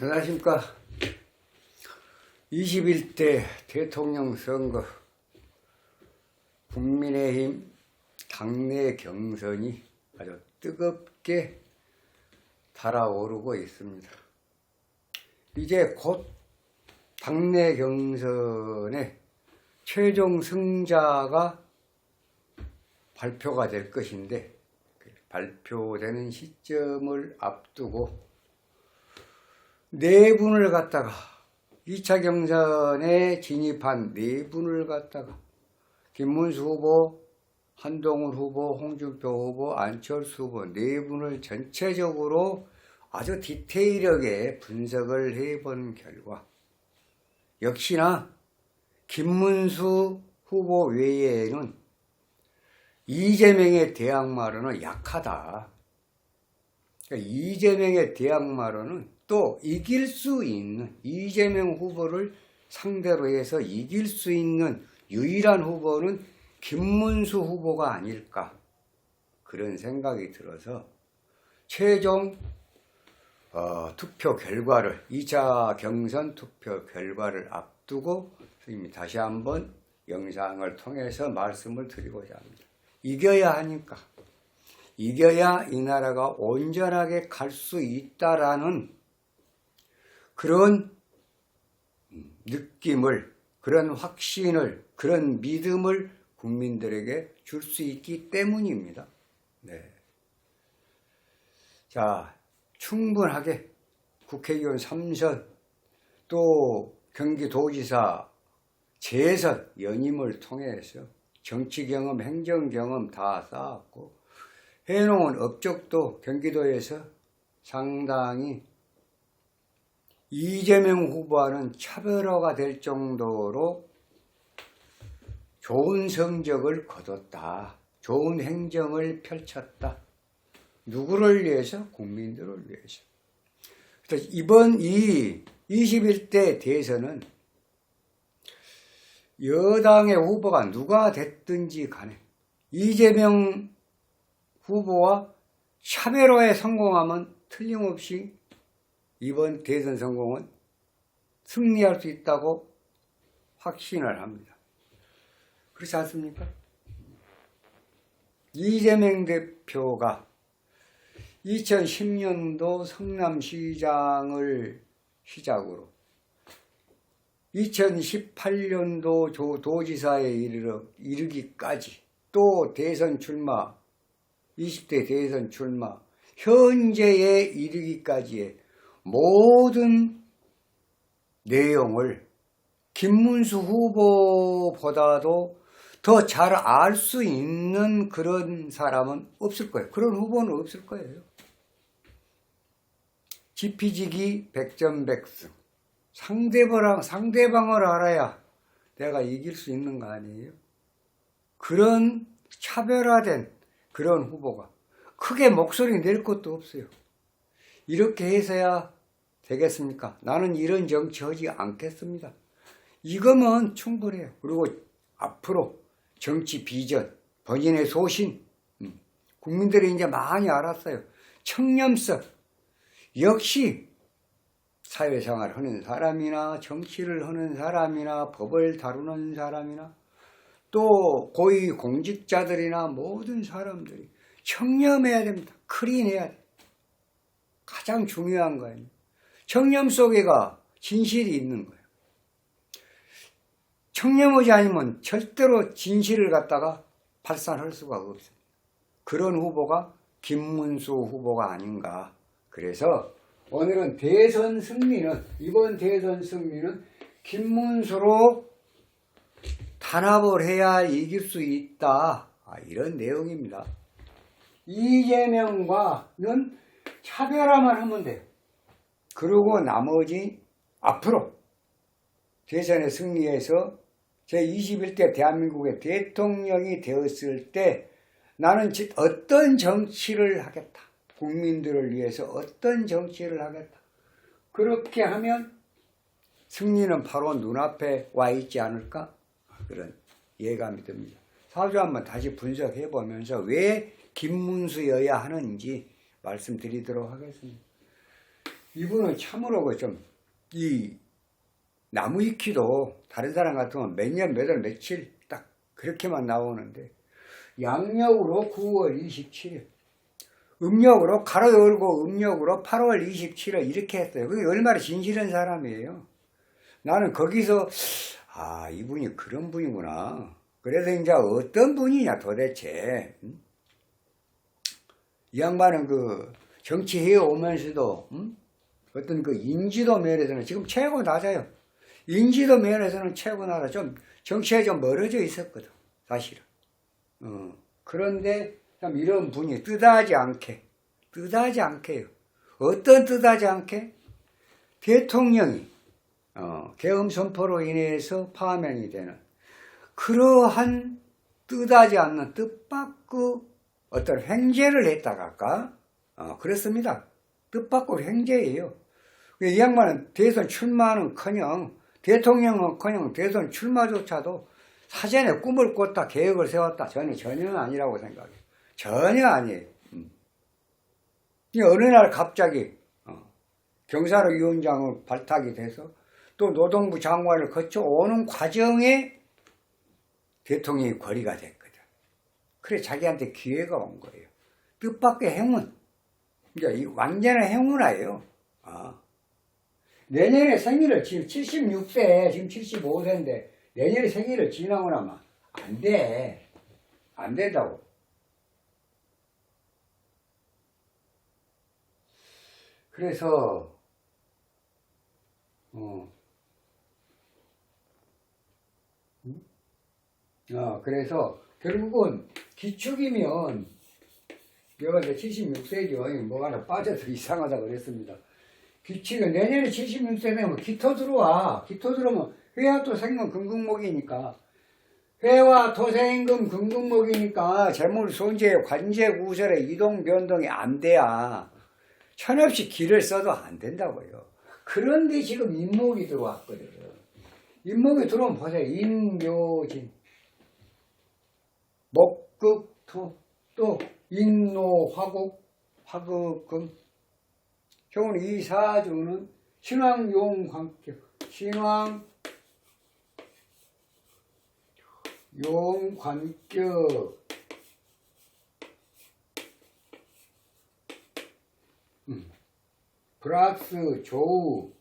안녕하십니까. 21대 대통령 선거 국민의힘 당내 경선이 아주 뜨겁게 달아오르고 있습니다. 이제 곧 당내 경선의 최종 승자가 발표가 될 것인데 그 발표되는 시점을 앞두고 네 분을 갖다가 2차 경선에 진입한 네 분을 갖다가 김문수 후보, 한동훈 후보, 홍준표 후보, 안철수 후보 네 분을 전체적으로 아주 디테일하게 분석을 해본 결과 역시나 김문수 후보 외에는 이재명의 대항마로는 약하다. 그러니까 이재명의 대항마로는 또 이길 수 있는 이재명 후보를 상대로 해서 이길 수 있는 유일한 후보는 김문수 후보가 아닐까 그런 생각이 들어서 최종 어, 투표 결과를 2차 경선 투표 결과를 앞두고 선생님이 다시 한번 영상을 통해서 말씀을 드리고자 합니다. 이겨야 하니까 이겨야 이 나라가 온전하게 갈 수 있다라는 그런 느낌을, 그런 확신을, 그런 믿음을 국민들에게 줄 수 있기 때문입니다. 네. 자, 충분하게 국회의원 3선, 또 경기도지사 재선 연임을 통해서 정치 경험, 행정 경험 다 쌓았고, 해놓은 업적도 경기도에서 상당히 이재명 후보와는 차별화가 될 정도로 좋은 성적을 거뒀다. 좋은 행정을 펼쳤다. 누구를 위해서? 국민들을 위해서. 그래서 이번 이 21대 대선은 여당의 후보가 누가 됐든지 간에 이재명 후보와 차별화에 성공하면 틀림없이 이번 대선 성공은 승리할 수 있다고 확신을 합니다. 그렇지 않습니까? 이재명 대표가 2010년도 성남시장을 시작으로 2018년도 도지사에 이르러, 이르기까지 또 대선 출마, 20대 대선 출마, 현재에 이르기까지의 모든 내용을 김문수 후보보다도 더 잘 알 수 있는 그런 사람은 없을 거예요. 그런 후보는 없을 거예요. 지피지기 백전백승. 상대방, 상대방을 알아야 내가 이길 수 있는 거 아니에요? 그런 차별화된 그런 후보가 크게 목소리 낼 것도 없어요. 이렇게 해서야 되겠습니까? 나는 이런 정치 하지 않겠습니다. 이거면 충분해요. 그리고 앞으로 정치 비전, 본인의 소신, 음, 국민들이 이제 많이 알았어요. 청렴성, 역시 사회생활 하는 사람이나 정치를 하는 사람이나 법을 다루는 사람이나 또 고위 공직자들이나 모든 사람들이 청렴해야 됩니다. 클린해야 돼. 가장 중요한 거예요. 청렴 속에가 진실이 있는 거예요. 청렴하지 않으면 절대로 진실을 갖다가 발산할 수가 없습니다. 그런 후보가 김문수 후보가 아닌가. 그래서 오늘은 대선 승리는, 이번 대선 승리는 김문수로 단합을 해야 이길 수 있다. 아, 이런 내용입니다. 이재명과는 차별화만 하면 돼요. 그리고 나머지 앞으로 대선에 승리해서 제21대 대한민국의 대통령이 되었을 때 나는 어떤 정치를 하겠다. 국민들을 위해서 어떤 정치를 하겠다. 그렇게 하면 승리는 바로 눈앞에 와 있지 않을까? 그런 예감이 듭니다. 사주 한번 다시 분석해 보면서 왜 김문수여야 하는지 말씀드리도록 하겠습니다. 이분은 참으로 그 좀, 이, 나무 위키도 다른 사람 같으면 몇 년, 몇 월, 며칠 딱 그렇게만 나오는데, 양력으로 9월 27일, 음력으로 가로 열고 음력으로 8월 27일 이렇게 했어요. 그게 얼마나 진실한 사람이에요. 나는 거기서, 아, 이분이 그런 분이구나. 그래서 이제 어떤 분이냐 도대체. 음? 이 양반은 그 정치해 오면서도 음? 어떤 그 인지도 면에서는 지금 최고 낮아요. 인지도 면에서는 최고 낮아. 좀 정치에 좀 멀어져 있었거든. 사실은. 어, 그런데 참 이런 분이 뜻하지 않게, 뜻하지 않게요. 어떤 뜻하지 않게? 대통령이 어, 계엄 선포로 인해서 파면이 되는 그러한 뜻하지 않는 뜻밖의 어떤 횡재를 했다가 할까? 어, 그렇습니다. 뜻밖의 횡재예요. 이 양반은 대선 출마는 커녕 대통령은 커녕 대선 출마조차도 사전에 꿈을 꿨다 계획을 세웠다 저는 전혀 아니라고 생각해요. 전혀 아니에요. 음. 이 어느 날 갑자기 어, 경사로 위원장을 발탁이 돼서 또 노동부 장관을 거쳐 오는 과정에 대통령이 거리가 됐거든. 그래 자기한테 기회가 온 거예요. 뜻밖의 행운. 이제 이 완전한 행운이에요. 아. 내년에 생일을 지금 76세, 지금 75세인데 내년에 생일을 지나고 나면 안 돼. 안 된다고. 그래서 어. 음? 어, 그래서 결국은 기축이면 이제 76세죠. 뭐가 하나 빠져서 이상하다 그랬습니다. 기축은 내년에 76세 되면 기토 들어와. 기토 들어오면 회화 또 생금 금금목이니까 회화 토생금 금금목이니까 재물 손재 관제 구설의 이동 변동이 안 돼야 천없이 길을 써도 안 된다고요. 그런데 지금 인목이 들어왔거든. 인목이 들어오면 보세요. 인묘진, 목극토, 또 인노, 화국, 화극금. 경우는 이 사주는 신왕 용 관격, 신왕 용 관격 음. 플러스 조우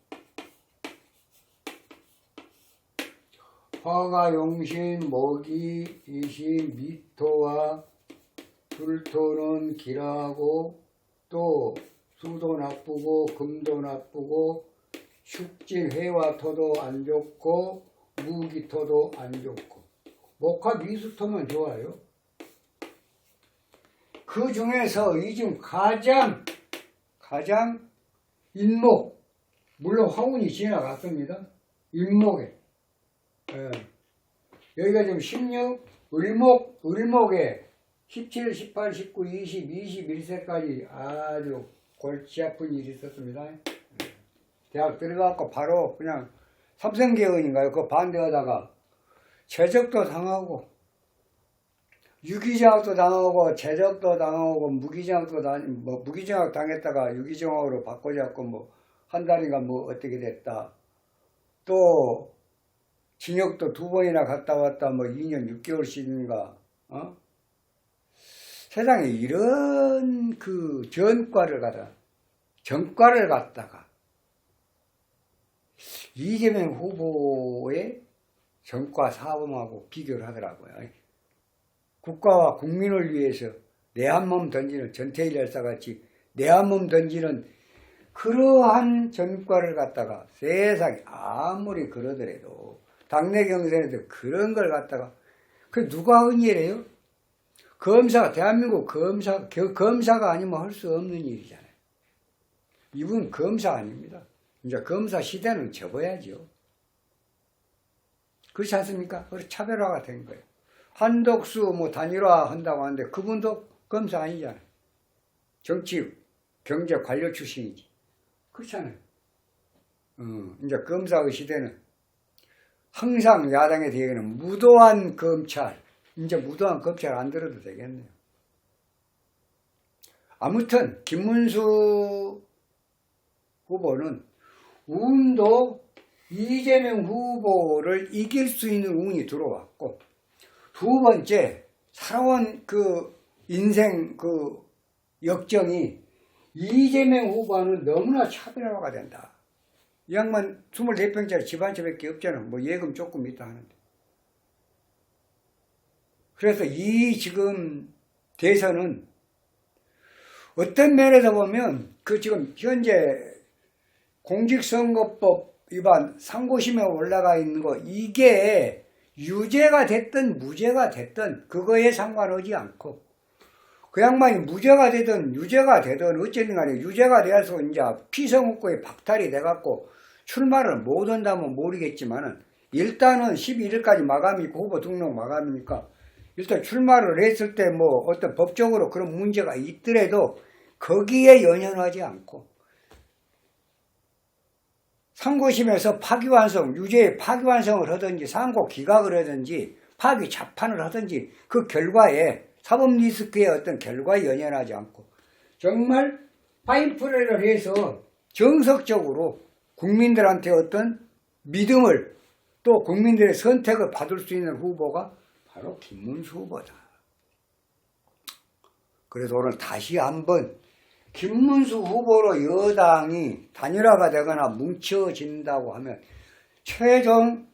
화가 용신 목이 이신 미토와 불토는 길하고 또 수도 나쁘고 금도 나쁘고 축진 회와 토도 안 좋고 무기 토도 안 좋고 목화 미수 토만 좋아요. 그 중에서 이 중 가장 가장 인목 물론 화운이 지나갔습니다. 인목에 예. 여기가 지금 16 을목 을목에 17, 18, 19, 20, 21세까지 아주 골치 아픈 일이 있었습니다. 예. 대학 들어가고 바로 그냥 삼성계원인가요? 그 반대하다가 최적도 당하고 유기장학도 당하고 제적도 당하고 무기장학도 당, 뭐 무기장학 당했다가 유기장학으로 바꿔잡고 뭐 한 달인가 뭐 어떻게 됐다. 또 징역도 두 번이나 갔다 왔다 뭐 2년 6개월씩인가 어? 세상에 이런 그 전과를 가다 전과를 갖다가 이재명 후보의 전과 사범하고 비교를 하더라고요. 국가와 국민을 위해서 내 한 몸 던지는 전태일 열사같이 내 한 몸 던지는 그러한 전과를 갖다가 세상에 아무리 그러더라도 당내 경선에도 그런 걸 갖다가 그 누가 은혜래요? 검사가 대한민국 검사 겨- 검사가 아니면 할 수 없는 일이잖아요. 이분 검사 아닙니다. 이제 검사 시대는 접어야죠. 그렇지 않습니까? 그래서 차별화가 된 거예요. 한독수 뭐 단일화 한다고 하는데 그분도 검사 아니잖아요. 정치, 경제 관료 출신이지. 그렇잖아요. 어, 이제 검사의 시대는 항상 야당에 대해서는 무도한 검찰, 이제 무도한 검찰 안 들어도 되겠네요. 아무튼 김문수 후보는 운도 이재명 후보를 이길 수 있는 운이 들어왔고 두 번째 살아온 그 인생 그 역정이 이재명 후보는 너무나 차별화가 된다. 이 양반 24평짜리 집 한 채밖에 없잖아. 뭐 예금 조금 있다 하는데. 그래서 이 지금 대선은 어떤 면에서 보면 그 지금 현재 공직선거법 위반 상고심에 올라가 있는 거 이게 유죄가 됐든 무죄가 됐든 그거에 상관하지 않고 그 양반이 무죄가 되든 유죄가 되든 어쨌든 간에 유죄가 되어서 이제 피성후고에 박탈이 돼갖고 출마를 못 한다면 모르겠지만은 일단은 11일까지 마감이 있고 후보 등록 마감이니까 일단 출마를 했을 때 뭐 어떤 법적으로 그런 문제가 있더라도 거기에 연연하지 않고 상고심에서 파기환송, 유죄의 파기환송을 하든지 상고 기각을 하든지 파기 자판을 하든지 그 결과에 사법 리스크의 어떤 결과에 연연하지 않고 정말 파인플레이를 해서 정석적으로 국민들한테 어떤 믿음을 또 국민들의 선택을 받을 수 있는 후보가 바로 김문수 후보다. 그래서 오늘 다시 한번 김문수 후보로 여당이 단일화가 되거나 뭉쳐진다고 하면 최종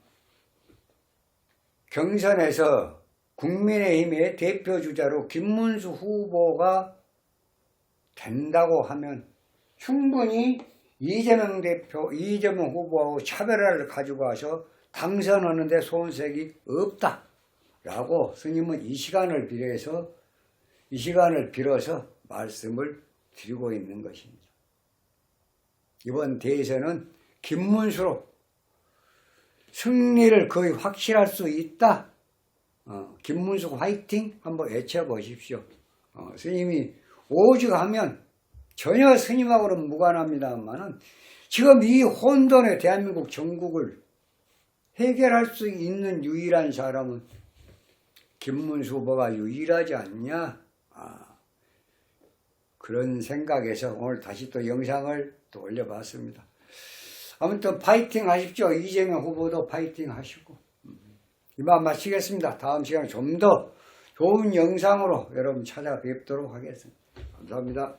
경선에서 국민의힘의 대표 주자로 김문수 후보가 된다고 하면 충분히 이재명 대표, 이재명 후보하고 차별화를 가지고 와서 당선하는데 손색이 없다. 라고 스님은 이 시간을 빌어서, 이 시간을 빌어서 말씀을 드리고 있는 것입니다. 이번 대회에서는 김문수로 승리를 거의 확실할 수 있다. 어, 김문수 화이팅 한번 외쳐보십시오. 어, 스님이 오죽하면 전혀 스님하고는 무관합니다만은 지금 이 혼돈의 대한민국 전국을 해결할 수 있는 유일한 사람은 김문수 후보가 유일하지 않냐? 아, 그런 생각에서 오늘 다시 또 영상을 또 올려봤습니다. 아무튼 파이팅 하십시오. 이재명 후보도 파이팅 하시고. 음, 이만 마치겠습니다. 다음 시간에 좀 더 좋은 영상으로 여러분 찾아뵙도록 하겠습니다. 감사합니다.